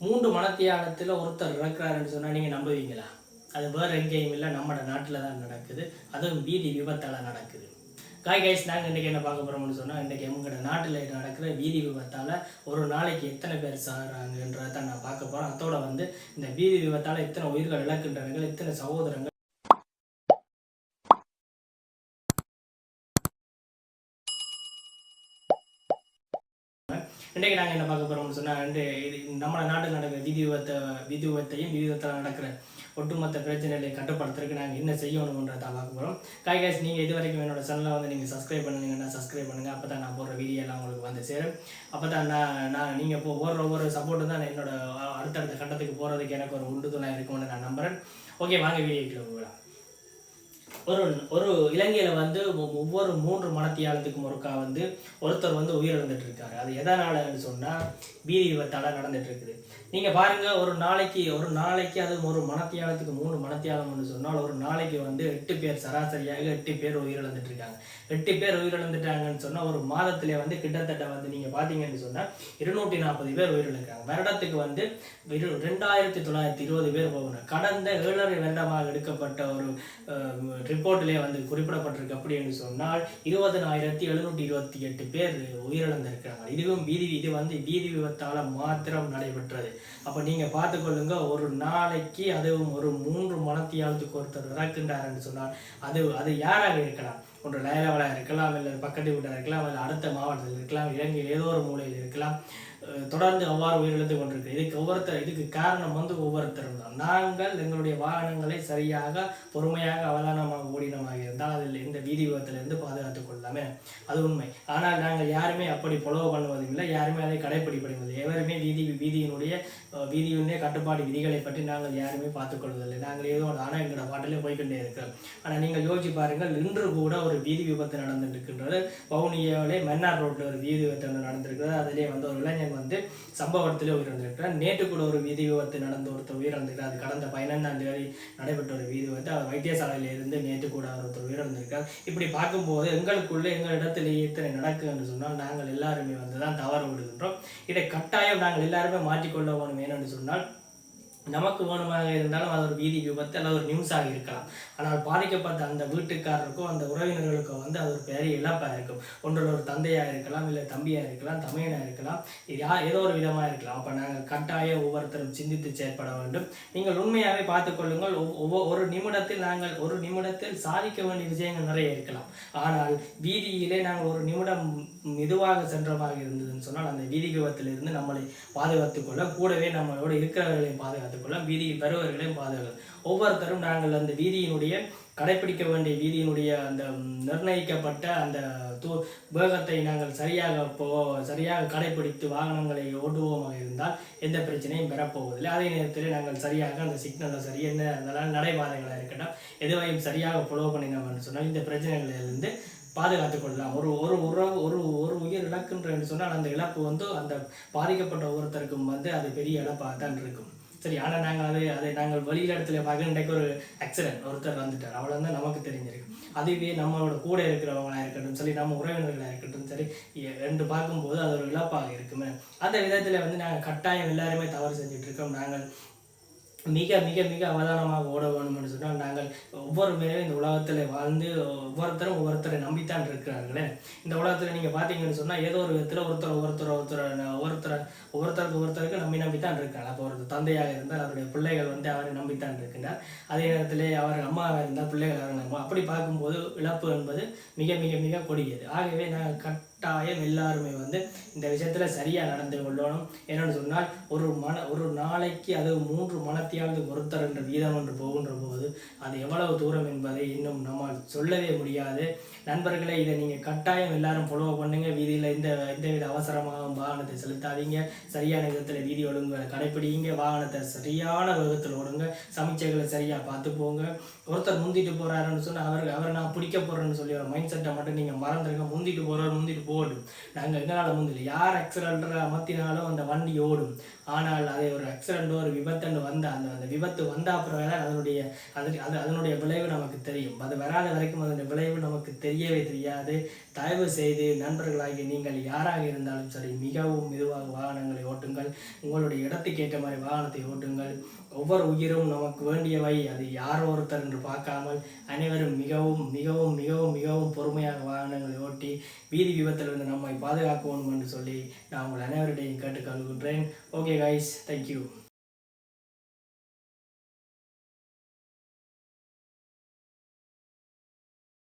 மூன்று மனத்தியானத்தில் ஒருத்தர் இறக்குறாருன்னு சொன்னால் நீங்கள் நம்புவீங்களா? அது வேறு எங்கேயும் இல்லை நம்மட நாட்டில் தான் நடக்குது. அதுவும் வீதி விபத்தால் நடக்குது. காய் கைஸ் நாங்கள் இன்றைக்கி என்ன பார்க்க போகிறோம்னு சொன்னால் இன்றைக்கி எங்களோட நாட்டில் நடக்கிற வீதி விபத்தால் ஒரு நாளைக்கு எத்தனை பேர் சாகுறாங்கன்றதை நான் பார்க்க போகிறோம் அதோட வந்து இந்த வீதி விபத்தால் எத்தனை உயிர்கள் இழக்கின்றவர்கள் எத்தனை சகோதரங்கள் இன்றைக்கு நாங்கள் என்ன பார்க்க போகிறோம்னு சொன்னால் ரெண்டு இது நம்ம நாட்டில் நடக்கிற விதி விபத்தை விதி விபத்தையும் வீதி நடக்கிற ஒட்டுமொத்த பிரச்சனைகளை கட்டுப்படுத்துறதுக்கு நாங்கள் என்ன செய்யணுன்றதை பார்க்க போகிறோம் காய் காய்ஸ் நீங்கள் இது வரைக்கும் என்னோட சேனலை வந்து நீங்கள் சப்ஸ்கிரைப் பண்ணுங்கன்னா சப்ஸ்கிரைப் பண்ணுங்கள் அப்போ தான் நான் போடுற வீடியோலாம் உங்களுக்கு வந்து சேரும். அப்போ தான் நான் நான் நீங்கள் இப்போ போடுற ஒவ்வொரு சப்போர்ட்டு தான் என்னோட அடுத்தடுத்த கட்டத்துக்கு போகிறதுக்கு எனக்கு ஒரு உண்டுதலாக இருக்கும்னு நான் நம்புகிறேன் ஓகே வாங்க வீடியோக்குள்ள போகலாம். ஒரு ஒரு இலங்கையில் வந்து ஒவ்வொரு மூன்று மனத்தியாலத்துக்கும் ஒருக்கா வந்து ஒருத்தர் வந்து உயிரிழந்துட்டு இருக்காரு அது எதனாலன்னு சொன்னால் பீதி விபத்தால் நடந்துட்டு இருக்குது நீங்கள் பாருங்கள் ஒரு நாளைக்கு ஒரு நாளைக்கு அது ஒரு மனத்தியாலத்துக்கு மூணு மனத்தியாலம்னு சொன்னால் ஒரு நாளைக்கு வந்து எட்டு பேர் சராசரியாக எட்டு பேர் உயிரிழந்துட்டு இருக்காங்க எட்டு பேர் உயிரிழந்துட்டாங்கன்னு சொன்னால் ஒரு மாதத்திலே வந்து கிட்டத்தட்ட வந்து நீங்கள் பார்த்தீங்கன்னு சொன்னால் இருநூற்றி நாற்பது பேர் உயிரிழக்காங்க வருடத்துக்கு வந்து இரு ரெண்டாயிரத்தி தொள்ளாயிரத்தி இருபது பேர் போகணும். கடந்த ஏழரை வருடமாக எடுக்கப்பட்ட ஒரு ரிப்போர்ட்டிலே வந்து குறிப்பிடப்பட்டிருக்கு. அப்படி என்று சொன்னால் இருபதனாயிரத்தி எழுநூற்றி இருபத்தி எட்டு பேர் உயிரிழந்திருக்கிறாங்க இதுவும் வீதி இது வந்து வீதி விபத்தால் மாத்திரம் நடைபெற்றது. அப்போ நீங்கள் பார்த்துக்கொள்ளுங்க ஒரு நாளைக்கு அதுவும் ஒரு மூன்று மணத்தியாலத்துக்கு ஒருத்தர் இறக்கின்றாருன்னு சொன்னால் அது அது யாராக இருக்கலாம்? ஒன்று லயலவலாக இருக்கலாம் இல்லை பக்கத்து வீட்டாக இருக்கலாம் இல்லை அடுத்த மாவட்டத்தில் இருக்கலாம் இலங்கையில் ஏதோ ஒரு மூலையில் இருக்கலாம். தொடர்ந்து அவ்வாறு உயிரிழந்து கொண்டிருக்கு இதுக்கு ஒவ்வொருத்தர் இதுக்கு காரணம் வந்து ஒவ்வொருத்தரும் தான் நாங்கள் எங்களுடைய வாகனங்களை சரியாக பொறுமையாக அவதானமாக ஓடினமாக இருந்தால் அதில் இந்த வீதி விபத்திலிருந்து பாதுகாத்துக் கொள்ளலாமே? அது உண்மை. ஆனால் நாங்கள் யாருமே அப்படி புலவு பண்ணுவதும் இல்லை. யாருமே அதை கடைப்பிடிப்பதில்லை எவருமே வீதி வீதியினுடைய அஹ், வீதியினுடைய கட்டுப்பாடு விதிகளை பற்றி நாங்கள் யாருமே பார்த்துக்கொள்வதில்லை நாங்கள் ஏதோ ஒரு ஆனால் எங்களோட பாட்டிலே போய்க்கொண்டே இருக்கிறோம். ஆனால் நீங்கள் யோசிச்சு பாருங்கள் இன்று கூட ஒரு வீதி விபத்து நடந்துட்டு இருக்கின்றது. வவுனியாவிலே மன்னார் ரோட்டில் ஒரு வீதி விபத்து நடந்திருக்கிறது. அதிலே வந்து ஒரு இளைஞன் வந்து சம்பவத்திலே உயிரிழந்திருக்கிறார் நேற்று கூட ஒரு வீதி விபத்து நடந்த ஒருத்தர் உயிரிழந்திருக்கிறார். அது கடந்த பதினெண்டாம் தேதி நடைபெற்ற ஒரு வீதி விபத்து அவர் வைத்தியசாலையில இருந்து நேற்று கூட ஒருத்தர் உயிரிழந்திருக்கார் இப்படி பார்க்கும்போது எங்களுக்குள்ளே எங்கள் இடத்திலேயே இத்தனை நடக்கு என்று சொன்னால் நாங்கள் எல்லாருமே வந்து தான் தவறு விடுகின்றோம். இதை கட்டாயம் நாங்கள் எல்லாருமே மாற்றிக்கொள்ள வேணும் ஏனென்று சொன்னால் நமக்கு வேணுமாக இருந்தாலும் அது ஒரு வீதி விபத்து அல்லது ஒரு நியூஸாக இருக்கலாம். ஆனால் பாதிக்கப்பட்ட அந்த வீட்டுக்காரருக்கும் அந்த உறவினர்களுக்கும் வந்து அது ஒரு பெரிய இழப்பாக இருக்கும். ஒன்றில் ஒரு தந்தையாக இருக்கலாம் இல்லை தம்பியாக இருக்கலாம் தமையனாக இருக்கலாம் இது யா ஏதோ ஒரு விதமாக இருக்கலாம். அப்போ நாங்கள் கட்டாயம் ஒவ்வொருத்தரும் சிந்தித்து செயற்பட வேண்டும். நீங்கள் உண்மையாகவே பார்த்துக்கொள்ளுங்கள் ஒவ்வொரு ஒரு நிமிடத்தில் நாங்கள் ஒரு நிமிடத்தில் சாதிக்க வேண்டிய விஷயங்கள் நிறைய இருக்கலாம். ஆனால் வீதியிலே நாங்கள் ஒரு நிமிடம் மெதுவாக சென்றமாக இருந்ததுன்னு சொன்னால் அந்த வீதி விபத்திலிருந்து நம்மளை பாதுகாத்துக்கொள்ள கூடவே நம்மளோட இருக்கிறவர்களையும் பாதுகாத்துக் கொள்ள வீதியில் பெறுவர்களையும் பாதுகாக்க ஒவ்வொருத்தரும் நாங்கள் அந்த வீதியினுடைய கடைபிடிக்க வேண்டிய வீதியினுடைய அந்த நிர்ணயிக்கப்பட்ட அந்த தூ வேகத்தை நாங்கள் சரியாக போ சரியாக கடைபிடித்து வாகனங்களை ஓட்டுவோமாக இருந்தால் எந்த பிரச்சனையும் பெறப்போவதில்லை. அதே நேரத்தில் நாங்கள் சரியாக அந்த சிக்னலை சரி என்ன இருந்தாலும் நடைபாதைகளாக இருக்கட்டும் எதுவையும் சரியாக ஃபாலோ பண்ணினோம்னு சொன்னால் இந்த பிரச்சனைகளிலிருந்து பாதுகாத்துக் கொள்ளலாம். ஒரு ஒரு உறவு ஒரு ஒரு உயிர் இழக்குன்ற என்று சொன்னால் அந்த இழப்பு வந்து அந்த பாதிக்கப்பட்ட ஒவ்வொருத்தருக்கும் வந்து அது பெரிய இழப்பாக தான் இருக்கும். சரி ஆனால் நாங்கள் அதை அதை நாங்கள் வெளியில் இடத்துல பார்க்க இன்றைக்கு ஒரு ஆக்சிடென்ட் ஒருத்தர் வந்துட்டார். அவ்வளோ தான் நமக்கு தெரிஞ்சிருக்கு. அதுவே நம்மளோட கூட இருக்கிறவங்களா இருக்கட்டும் சரி நம்ம உறவினர்களாக இருக்கட்டும் சரி ரெண்டு பார்க்கும்போது அது ஒரு இழப்பாக இருக்குமே. அந்த விதத்தில் வந்து நாங்கள் கட்டாயம் எல்லாருமே தவறு செஞ்சுட்டு இருக்கோம். நாங்கள் மிக மிக மிக அவதானமாக ஓட வேணும்னு சொன்னால் நாங்கள் ஒவ்வொரு மேலும் இந்த உலகத்தில் வாழ்ந்து ஒவ்வொருத்தரும் ஒவ்வொருத்தரை நம்பித்தான் இருக்கிறார்களே. இந்த உலகத்தில் நீங்கள் பார்த்தீங்கன்னு சொன்னால் ஏதோ ஒரு விதத்தில் ஒருத்தர் ஒவ்வொருத்தர் ஒருத்தர் ஒவ்வொருத்தரை ஒவ்வொருத்தருக்கு ஒவ்வொருத்தருக்கு நம்பி நம்பித்தான் இருக்காங்க அப்போ ஒரு தந்தையாக இருந்தால் அவருடைய பிள்ளைகள் வந்து அவரை நம்பித்தான் இருக்கின்றார். அதே நேரத்தில் அவர் அம்மாவாக இருந்தால் பிள்ளைகள் அவர் நம்ப அப்படி பார்க்கும்போது இழப்பு என்பது மிக மிக மிக கொடியது. ஆகவே நாங்கள் கட்டாயம் எல்லாருமே வந்து இந்த விஷயத்தில் சரியாக நடந்து கொள்ளணும். என்னென்னு சொன்னால் ஒரு மன ஒரு நாளைக்கு அது மூன்று மனத்தையாவது ஒருத்தர் என்ற வீதம் என்று போகின்ற போது அது எவ்வளவு தூரம் என்பதை இன்னும் நம்மால் சொல்லவே முடியாது. நண்பர்களே இதை நீங்கள் கட்டாயம் எல்லாரும் ஃபாலோ பண்ணுங்கள் வீதியில் இந்த எந்தவித அவசரமாக வாகனத்தை செலுத்தாதீங்க. சரியான விதத்தில் வீதி ஒழுங்குகளை கடைப்பிடிங்க. வாகனத்தை சரியான விதத்தில் ஓடுங்க. சமைச்சைகளை சரியாக பார்த்து போங்க. ஒருத்தர் முந்திட்டு போகிறாருன்னு சொன்னால் அவர் அவரை நான் பிடிக்க போகிறேன்னு சொல்லி ஒரு மைண்ட் செட்டை மட்டும் நீங்கள் மறந்துருங்க. முந்திட்டு போகிறார் முந்திட்டு ஓடும். நாங்கள் எங்களால் முந்தில யார் ஆக்சிடென்ட் அமர்த்தினாலும் அந்த வண்டி ஓடும். ஆனால் அதை ஒரு ஆக்சிடென்ட் ஒரு விபத்துன்னு வந்தால் அந்த அந்த விபத்து வந்த அப்புறம் வேற அதனுடைய அது அது அதனுடைய விளைவு நமக்கு தெரியும். அது வராத வரைக்கும் அதனுடைய விளைவு நமக்கு தெரியவே தெரியாது. தயவு செய்து நண்பர்களாகி நீங்கள் யாராக இருந்தாலும் சரி மிகவும் மெதுவாக வாகனங்களை ஓட்டுங்கள். உங்களுடைய இடத்துக்கு ஏற்ற மாதிரி வாகனத்தை ஓட்டுங்கள். ஒவ்வொரு உயிரும் நமக்கு வேண்டியவை. அது யார் ஒருத்தர் என்று பார்க்காமல் அனைவரும் மிகவும் மிகவும் மிகவும் மிகவும் பொறுமையாக வாகனங்களை ஓட்டி வீதி விபத்திலிருந்து நம்மை பாதுகாக்க வேண்டும் என்று சொல்லி நான் உங்கள் அனைவரிடையும் கேட்டுக்கொள்கின்றேன். Okay guys thank you